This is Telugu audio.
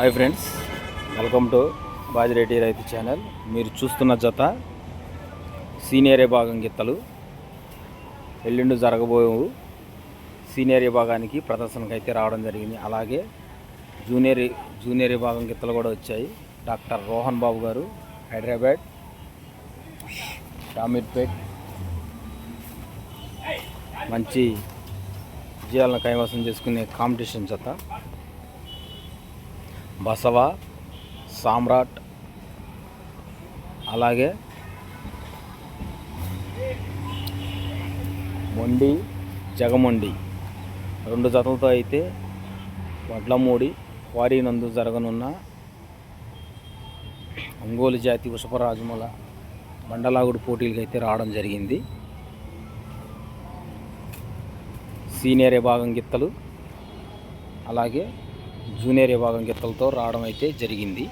Hi friends welcome to Bajireddy రైతు ఛానల్. మీరు చూస్తున్న జత సీనియర్ విభాగం గిత్తలు. ఎల్లుండి జరగబోయే సీనియర్ విభాగానికి ప్రదర్శనకు అయితే రావడం జరిగింది. అలాగే జూనియర్ జూనియర్ విభాగం గిత్తలు కూడా వచ్చాయి. డాక్టర్ రోహన్ బాబు గారు హైదరాబాద్. షామీర్పేట్ మంచి విజయాలను కైవసం చేసుకునే కాంపిటీషన్ జత. బసవ సామ్రాట్ అలాగే మొండి జగమొండి. రెండు జతలతో అయితే వడ్లమూడి క్వారీ నందు జరగనున్న ఒంగోలు జాతి వృషభరాజముల బండలాగుడు పోటీలకు అయితే రావడం జరిగింది. సీనియర్ విభాగం గిత్తలు అలాగే జూనియర్ విభాగం గీతలతో రావడం అయితే జరిగింది.